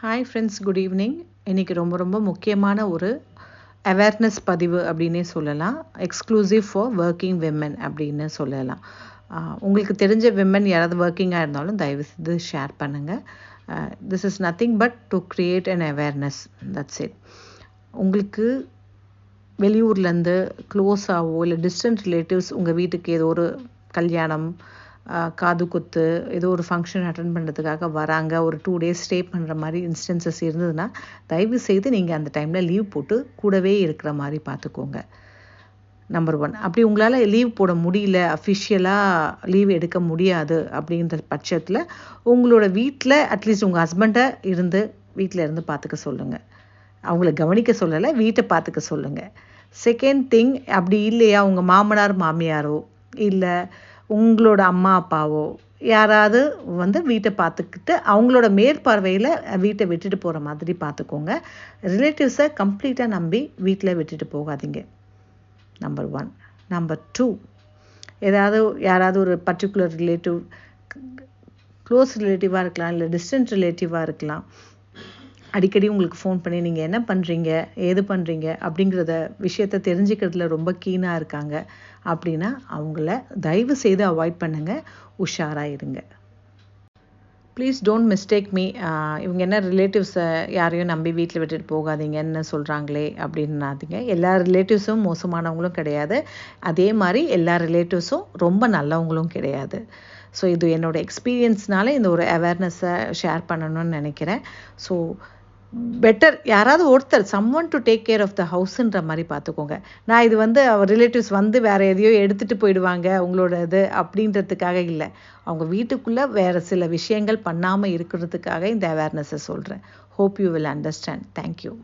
Hi friends good evening இன்றைக்கி ரொம்ப ரொம்ப முக்கியமான ஒரு அவேர்னஸ் பதிவு அப்படின்னே சொல்லலாம். எக்ஸ்க்ளூசிவ் ஃபார் ஒர்க்கிங் விமன் அப்படின்னு சொல்லலாம். உங்களுக்கு தெரிஞ்ச விமன் யாராவது ஒர்க்கிங்காக இருந்தாலும் தயவு செய்து ஷேர் பண்ணுங்கள் this is nothing but to create an awareness that's it உங்களுக்கு வெளியூர்லேருந்து க்ளோஸாகவோ இல்லை டிஸ்டன்ட் ரிலேட்டிவ்ஸ் உங்கள் வீட்டுக்கு ஏதோ ஒரு கல்யாணம் காது குத்து ஏதோ ஒரு ஃபங்க்ஷன் அட்டன் பண்ணுறதுக்காக வராங்க. ஒரு டூ டேஸ் ஸ்டே பண்ணுற மாதிரி இன்ஸ்டன்சஸ் இருந்ததுன்னா தயவு செய்து நீங்கள் அந்த டைமில் லீவ் போட்டு கூடவே இருக்கிற மாதிரி பார்த்துக்கோங்க. நம்பர் ஒன் அப்படி உங்களால் லீவ் போட முடியல அஃபிஷியலாக லீவ் எடுக்க முடியாது அப்படின்ற பட்சத்தில் உங்களோட வீட்டில் அட்லீஸ்ட் உங்கள் ஹஸ்பண்டை இருந்து வீட்டில் இருந்து பார்த்துக்க சொல்லுங்கள் அவங்கள கவனிக்க சொல்லலை வீட்டை பார்த்துக்க சொல்லுங்கள் செகண்ட் திங் அப்படி இல்லையா உங்கள் மாமனார் மாமியாரோ இல்லை உங்களோட அம்மா அப்பாவோ யாராவது வந்து வீட்டை பார்த்துக்கிட்டு அவங்களோட மேற்பார்வையில் வீட்டை விட்டுட்டு போகிற மாதிரி பார்த்துக்கோங்க. ரிலேட்டிவ்ஸை கம்ப்ளீட்டாக நம்பி வீட்டில் விட்டுட்டு போகாதீங்க. நம்பர் ஒன் நம்பர் டூ ஏதாவது யாராவது ஒரு பர்டிகுலர் ரிலேட்டிவ் க்ளோஸ் ரிலேட்டிவாக இருக்கலாம் இல்லை டிஸ்டன்ஸ் ரிலேட்டிவாக இருக்கலாம். அடிக்கடி உங்களுக்கு ஃபோன் பண்ணி நீங்கள் என்ன பண்ணுறீங்க ஏது பண்ணுறீங்க அப்படிங்கிறத விஷயத்த தெரிஞ்சுக்கிறதுல ரொம்ப கீனாக இருக்காங்க. அப்படின்னா அவங்கள தயவு செய்து அவாய்ட் பண்ணுங்கள் உஷாராக இருங்க ப்ளீஸ் டோன்ட் மிஸ்டேக் மீ இவங்க என்ன ரிலேட்டிவ்ஸை யாரையும் நம்பி வீட்டில் விட்டுட்டு போகாதீங்கன்னு சொல்கிறாங்களே அப்படின்னாதீங்க. எல்லா ரிலேட்டிவ்ஸும் மோசமானவங்களும் கிடையாது. அதே மாதிரி எல்லா ரிலேட்டிவ்ஸும் ரொம்ப நல்லவங்களும் கிடையாது. ஸோ இது என்னோடய எக்ஸ்பீரியன்ஸ்னால இந்த ஒரு அவேர்னஸை ஷேர் பண்ணணும்னு நினைக்கிறேன். ஸோ பெட்டர் யாராவது ஒருத்தர் someone to take care of the ஹவுஸுன்ற மாதிரி பார்த்துக்கோங்க. நான் இது வந்து அவர் ரிலேட்டிவ்ஸ் வந்து வேறு எதையோ எடுத்துகிட்டு போயிடுவாங்க உங்களோட இது அப்படின்றதுக்காக இல்லை. அவங்க வீட்டுக்குள்ளே வேறு சில விஷயங்கள் பண்ணாமல் இருக்கிறதுக்காக இந்த அவேர்னஸை சொல்கிறேன் hope you will understand thank you